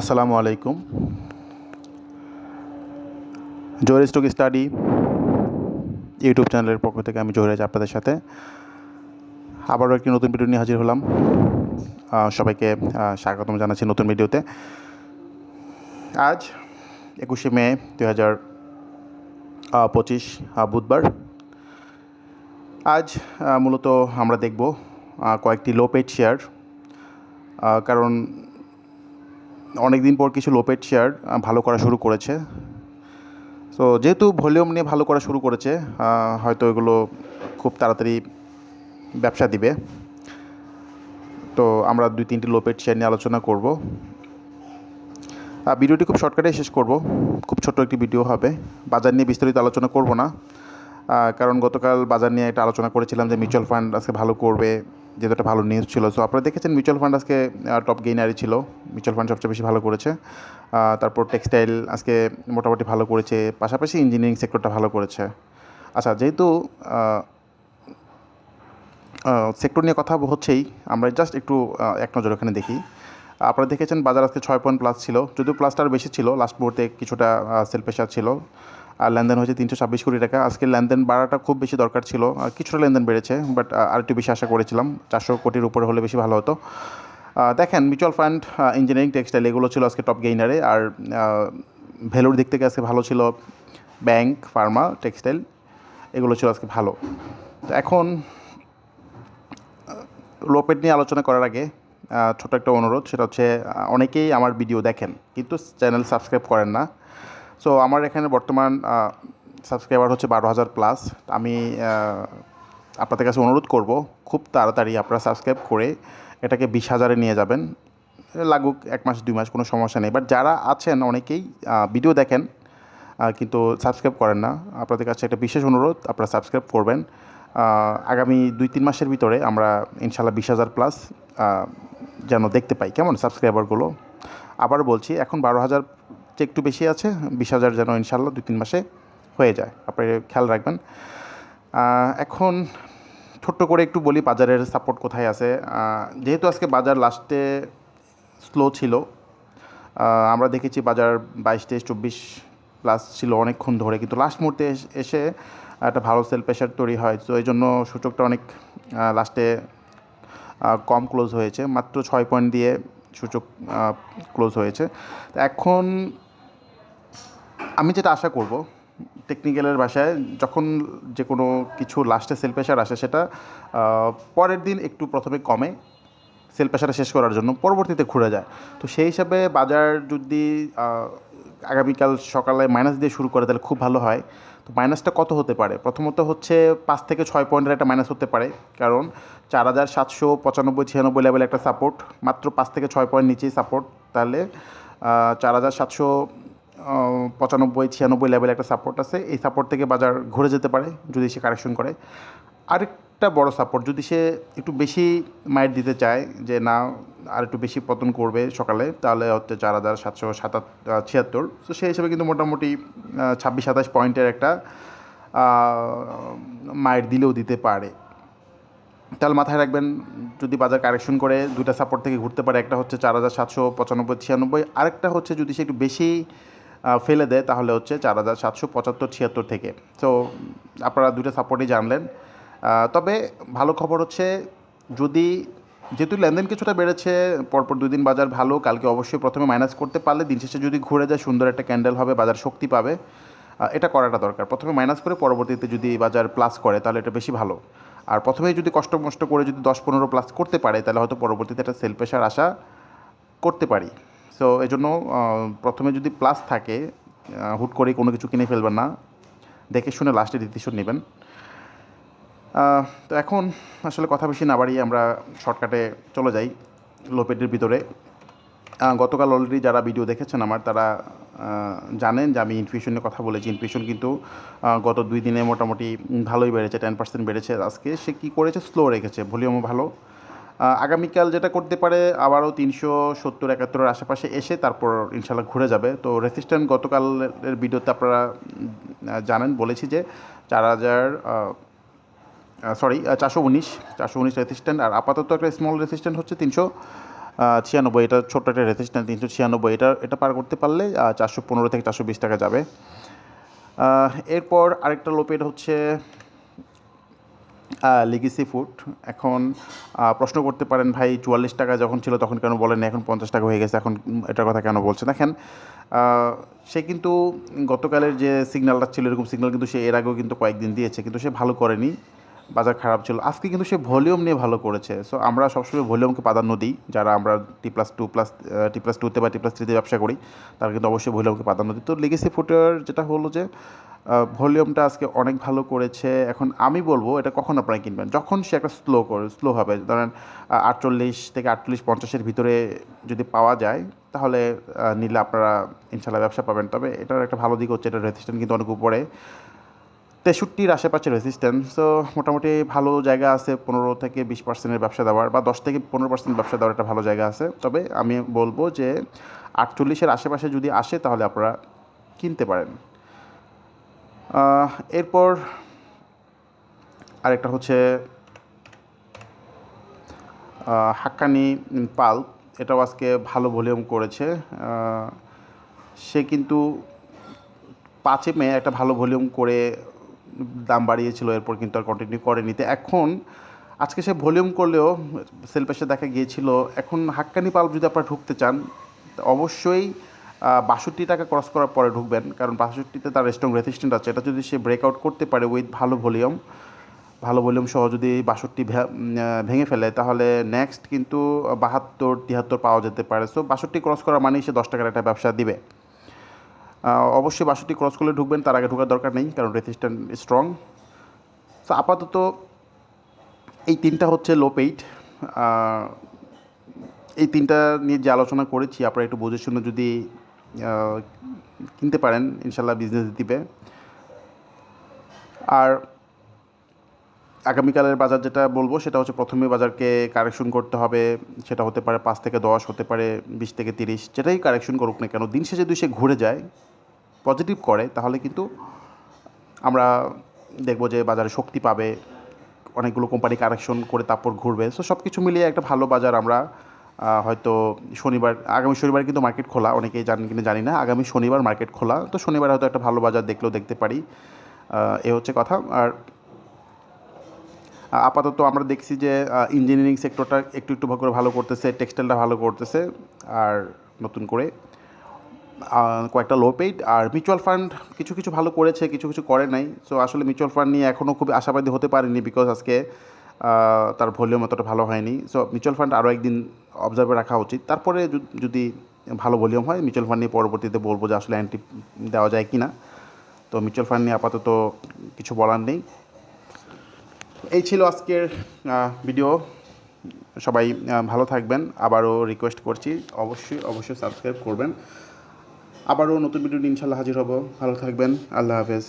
আসসালামু আলাইকুম। জোহর stock study YouTube চ্যানেলের পক্ষ থেকে আমি জোহরাজ আপনাদের সাথে আবারও একটি নতুন ভিডিও নিয়ে হাজির হলাম। সবাইকে স্বাগতম জানাচ্ছি নতুন ভিডিওতে। আজ একুশে মে দু হাজার পঁচিশ বুধবার। আজ মূলত আমরা দেখব কয়েকটি লো পেড শেয়ার কারণ অনেক দিন পর কিছু লোপেড শেয়ার ভালো করা শুরু করেছে। তো যেহেতু ভলিউম নিয়ে ভালো করা শুরু করেছে হয়তো এগুলো খুব তাড়াতাড়ি ব্যবসা দিবে। তো আমরা দুই তিনটি লোপেড শেয়ার নিয়ে আলোচনা করব। ভিডিওটি খুব শর্টকাটে শেষ করব। খুব ছোট্ট একটি ভিডিও হবে। বাজার নিয়ে বিস্তারিত আলোচনা করব না। কারণ গতকাল বাজার নিয়ে একটা আলোচনা করেছিলাম যে মিউচুয়াল ফান্ড আজকে ভালো করবে। যেহেতু একটা ভালো নিউজ ছিল। সো আপনারা দেখেছেন মিউচুয়াল ফান্ড আজকে টপ গেইনারই ছিল। মিউচুয়াল ফান্ড সবচেয়ে বেশি ভালো করেছে। তারপর টেক্সটাইল আজকে মোটামুটি ভালো করেছে। পাশাপাশি ইঞ্জিনিয়ারিং সেক্টরটা ভালো করেছে। আচ্ছা যেহেতু সেক্টর নিয়ে কথা হচ্ছেই, আমরা জাস্ট একটু এক নজর ওখানে দেখি। আপনারা দেখেছেন বাজার আজকে ছয় পয়েন্ট প্লাস ছিল। যদিও প্লাসটা আরও বেশি ছিল লাস্ট মুহূর্তে কিছুটা সেল প্রেশার ছিল। আর লেনদেন হয়েছে তিনশো ছাব্বিশ কোটি টাকা। আজকে লেনদেন বাড়াটা খুব বেশি দরকার ছিল। কিছুটা লেনদেন বেড়েছে বাট আর একটু বেশি আশা করেছিলাম। চারশো কোটির উপরে হলে বেশি ভালো হতো। দেখেন মিউচুয়াল ফান্ড ইঞ্জিনিয়ারিং টেক্সটাইল এগুলো ছিল আজকে টপ গেইনারে আর ভ্যালুর দিক থেকে আজকে ভালো ছিল ব্যাংক ফার্মা টেক্সটাইল এগুলো ছিল আজকে ভালো। তো এখন লোপেড নিয়ে আলোচনা করার আগে ছোট একটা অনুরোধ, সেটা হচ্ছে অনেকেই আমার ভিডিও দেখেন, কিন্তু চ্যানেল সাবস্ক্রাইব করেন না। সো আমার এখানে বর্তমান সাবস্ক্রাইবার হচ্ছে বারো হাজার প্লাস আমি আপনাদের কাছে অনুরোধ করব, খুব তাড়াতাড়ি আপনারা সাবস্ক্রাইব করে এটাকে বিশ হাজারে নিয়ে যাবেন। লাগুক, এক মাস, দুই মাস, কোনো সমস্যা নেই। বাট যারা আছেন অনেকেই ভিডিও দেখেন কিন্তু সাবস্ক্রাইব করেন না। আপনাদের কাছে একটা বিশেষ অনুরোধ, আপনারা সাবস্ক্রাইব করবেন। আগামী দুই, তিন মাসের ভিতরে আমরা ইনশাল্লাহ বিশ হাজার প্লাস যেন দেখতে পাই। কেমন সাবস্ক্রাইবারগুলো আবার বলছি, এখন বারো হাজার চেয়ে একটু বেশি আছে, বিশ হাজার যেন ইনশাল্লাহ দুই তিন মাসে হয়ে যায়। আপনি খেয়াল রাখবেন। এখন ছোট্ট করে একটু বলি বাজারের সাপোর্ট কোথায় আছে। যেহেতু আজকে বাজার লাস্টে স্লো ছিল আমরা দেখেছি বাজার বাইশ, তেইশ, চব্বিশ প্লাস ছিল অনেকক্ষণ ধরে। কিন্তু লাস্ট মুহূর্তে এস- একটা ভালো সেল প্রেশার তৈরি হয়। তো এই জন্য সূচকটা অনেক লাস্টে কম ক্লোজ হয়েছে। মাত্র ছয় পয়েন্ট দিয়ে সূচক ক্লোজ হয়েছে। এখন আমি যেটা আশা করব টেকনিক্যালের ভাষায় যখন যে কোনো কিছু লাস্টে সেল প্রেশার আসে সেটা পরের দিন একটু প্রথমে কমে সেল প্রেশারটা শেষ করার জন্য পরবর্তীতে ঘুরে যায়। তো সেই হিসাবে বাজার যদি আগামীকাল সকালে মাইনাস দিয়ে শুরু করে তাহলে খুব ভালো হয়। তো মাইনাসটা কত হতে পারে? প্রথমত হচ্ছে পাঁচ থেকে ছয় পয়েন্টের একটা মাইনাস হতে পারে। কারণ চার হাজার সাতশো পঁচানব্বই, ছিয়ানব্বই লেভেল একটা সাপোর্ট মাত্র পাঁচ থেকে ছয় পয়েন্ট নিচেই সাপোর্ট তাহলে চার হাজার সাতশো পঁচানব্বই, ছিয়ানব্বই লেভেল একটা সাপোর্ট আছে। এই সাপোর্ট থেকে বাজার ঘুরে যেতে পারে যদি সে কারেকশন করে। আরেকটা বড় সাপোর্ট যদি সে একটু বেশি মাইট দিতে চায় যে না, আর একটু বেশি পতন করবে সকালে, তাহলে হচ্ছে চার হাজার সাতশো সাতাত ছিয়াত্তর। তো সেই হিসেবে কিন্তু মোটামুটি ছাব্বিশ, সাতাশ পয়েন্টের একটা মাইট দিলেও দিতে পারে। তাহলে মাথায় রাখবেন, যদি বাজার কারেকশন করে, দুইটা সাপোর্ট থেকে ঘুরতে পারে। একটা হচ্ছে চার হাজার সাতশো পঁচানব্বই, ছিয়ানব্বই। আরেকটা হচ্ছে যদি সে একটু বেশি ফেলে দেয়, তাহলে হচ্ছে চার হাজার সাতশো পঁচাত্তর ছিয়াত্তর থেকে। তো আপনারা দুইটা সাপোর্টই জানলেন। তবে ভালো খবর হচ্ছে, যদি যেহেতু লেনদেন কিছুটা বেড়েছে, পরপর দুই দিন বাজার ভালো, কালকে অবশ্যই প্রথমে মাইনাস করতে পারলে দিন শেষে যদি ঘুরে যায়, সুন্দর একটা ক্যান্ডেল হবে, বাজার শক্তি পাবে। এটা করাটা দরকার। প্রথমে মাইনাস করে পরবর্তীতে যদি বাজার প্লাস করে, তাহলে এটা বেশি ভালো। আর প্রথমেই যদি কষ্ট মষ্ট করে যদি দশ পনেরো প্লাস করতে পারে, তাহলে হয়তো পরবর্তীতে একটা সেল প্রেশার আশা করতে পারি। সো এই জন্য প্রথমে যদি প্লাস থাকে হুট করে কোনো কিছু কিনে ফেলবেন না। দেখে শুনে লাস্টে ডিসিশন নেবেন। তো এখন আসলে কথা বেশি না বাড়িয়ে আমরা শর্টকাটে চলে যাই, লোপেটের ভিতরে। গতকাল অলরেডি যারা ভিডিও দেখেছেন আমার, তারা জানেন যে আমি ইনফিউশনের কথা বলেছি। ইনফিউশন কিন্তু গত দুই দিনে মোটামুটি ভালোই বেড়েছে টেন পার্সেন্ট বেড়েছে। আজকে সে কী করেছে স্লো রেখেছে। ভলিউমও ভালো। আগামীকাল যেটা করতে পারে, আবারও তিনশো সত্তর একাত্তরের আশেপাশে এসে তারপর ইনশাল্লাহ ঘুরে যাবে। তো রেসিস্ট্যান্ট গতকালের ভিডিওতে আপনারা জানেন, বলেছি যে চার হাজার সরি চারশো উনিশ চারশো উনিশ রেসিস্ট্যান্ট আর আপাতত একটা স্মল রেসিস্ট্যান্ট হচ্ছে তিনশো ছিয়ানব্বই। এটা ছোট্ট একটা রেজিস্ট্যান্স তিনশো ছিয়ানব্বই। এটা এটা পার করতে পারলে চারশো পনেরো থেকে চারশো বিশ টাকা যাবে। এরপর আরেকটা লোপেট হচ্ছে লিগেসি ফুড এখন প্রশ্ন করতে পারেন, ভাই, চুয়াল্লিশ টাকা যখন ছিল তখন কেন বলেন এখন পঞ্চাশ টাকা হয়ে গেছে, এখন এটার কথা কেন বলছে? দেখেন সে কিন্তু গতকালের যে সিগন্যালটা ছিল, এরকম সিগন্যাল কিন্তু সে এর আগেও কিন্তু কয়েকদিন দিয়েছে, কিন্তু সে ভালো করেনি। বাজার খারাপ ছিল। আজকে কিন্তু সে ভলিউম নিয়ে ভালো করেছে। সো আমরা সবসময় ভলিউমকে প্রাধান্য দিই। যারা আমরা T plus two plus T plus টুতে বা টি প্লাস থ্রিতে ব্যবসা করি, তারা কিন্তু অবশ্যই ভলিউমকে প্রাধান্য দিই। তো লিগেসি ফুটের যেটা হলো যে ভলিউমটা আজকে অনেক ভালো করেছে। এখন আমি বলব, এটা কখন আপনারা কিনবেন? যখন সে একটা স্লো করে স্লো হবে ধরেন আটচল্লিশ থেকে আটচল্লিশ পঞ্চাশের ভিতরে যদি পাওয়া যায়, তাহলে নিলে আপনারা ইনশাল্লাহ ব্যবসা পাবেন। তবে এটার একটা ভালো দিক হচ্ছে, এটা রেজিস্ট্যান্ট কিন্তু অনেক উপরে। তেষট্টির আশেপাশে রেজিস্ট্যান্স তো মোটামুটি ভালো জায়গা আছে, পনেরো থেকে বিশ পার্সেন্টের ব্যবসা দেওয়ার বা দশ থেকে পনেরো পার্সেন্ট ব্যবসা দেওয়ার একটা ভালো জায়গা আছে। তবে আমি বলব যে আটচল্লিশের আশেপাশে যদি আসে তাহলে আপনারা কিনতে পারেন। এরপর আরেকটা হচ্ছে হাক্কানি পাল্প এটাও আজকে ভালো ভলিউম করেছে। সে কিন্তু পাঁচে মে একটা ভালো ভলিউম করে দাম বাড়িয়েছিল, এরপর কিন্তু আর কন্টিনিউ করেনি। তো এখন, আজকে সে ভলিউম করলেও সেল পেশে দেখা গিয়েছিল। এখন হাক্কানি পাল্প যদি আপনারা ঢুকতে চান অবশ্যই বাষট্টি টাকা ক্রস করার পরে ঢুকবেন। কারণ বাষট্টিতে তার স্ট্রং রেসিস্ট্যান্ট আছে। এটা যদি সে ব্রেকআউট করতে পারে উইথ ভালো ভলিউম ভালো ভলিউম সহ যদি বাষট্টি ভেঙে ফেলে, তাহলে নেক্সট কিন্তু বাহাত্তর তিয়াত্তর পাওয়া যেতে পারে। সো বাষট্টি ক্রস করা মানেই সে দশ টাকার একটা ব্যবসা দিবে। অবশ্যই বাষট্টি ক্রস করলে ঢুকবেন, তার আগে ঢোকার দরকার নেই, কারণ রেজিস্ট্যান্ট স্ট্রং সো আপাতত এই তিনটা হচ্ছে লো পেইড এই তিনটা নিয়ে যে আলোচনা করেছি, আপনারা একটু বুঝে শুনে যদি কিনতে পারেন ইনশাল্লাহ বিজনেস দিবে। আর আগামীকালের বাজার যেটা বলব, সেটা হচ্ছে প্রথমে বাজারকে কারেকশন করতে হবে, সেটা হতে পারে পাঁচ থেকে দশ, হতে পারে বিশ থেকে তিরিশ, যেটাই কারেকশন করুক না কেন, দিন শেষে যদি সে ঘুরে যায় পজিটিভ করে, তাহলে কিন্তু আমরা দেখব যে বাজারে শক্তি পাবে, অনেকগুলো কোম্পানি কারেকশন করে তারপর ঘুরবে। সো সব কিছু মিলিয়ে একটা ভালো বাজার আমরা হয়তো শনিবার, আগামী শনিবার কিন্তু মার্কেট খোলা, অনেকেই জানেন কিনা জানি না, আগামী শনিবার মার্কেট খোলা। তো শনিবার হয়তো একটা ভালো বাজার দেখলেও দেখতে পারি এ হচ্ছে কথা। আর আপাতত আমরা দেখছি যে ইঞ্জিনিয়ারিং সেক্টরটা একটু একটু করে ভালো করতেছে টেক্সটাইলটা ভালো করতেছে, আর নতুন করে কয়েকটা লো পেইড আর মিউচুয়াল ফান্ড কিছু কিছু ভালো করেছে, কিছু কিছু করে নাই। সো আসলে মিউচুয়াল ফান্ড নিয়ে এখনও খুব আশাবাদী হতে পারিনি বিকজ আজকে তার ভলিউম অতটা ভালো হয়নি। সো মিউচুয়াল ফান্ড আরও একদিন অবজার্ভে রাখা উচিত। তারপরে যদি- ভালো ভলিউম হয় মিউচুয়াল ফান্ড নিয়ে পরবর্তীতে বলব যে আসলে অ্যান্টি দেওয়া যায় কি না তো মিউচুয়াল ফান্ড নিয়ে আপাতত কিছু বলার নেই। এই ছিল আজকের ভিডিও সবাই ভালো থাকবেন। আবারও রিকোয়েস্ট করছি। অবশ্যই অবশ্যই সাবস্ক্রাইব করবেন। আবারও নতুন ভিডিও ইনশাল্লাহ হাজির হব। ভালো থাকবেন। আল্লাহ হাফেজ।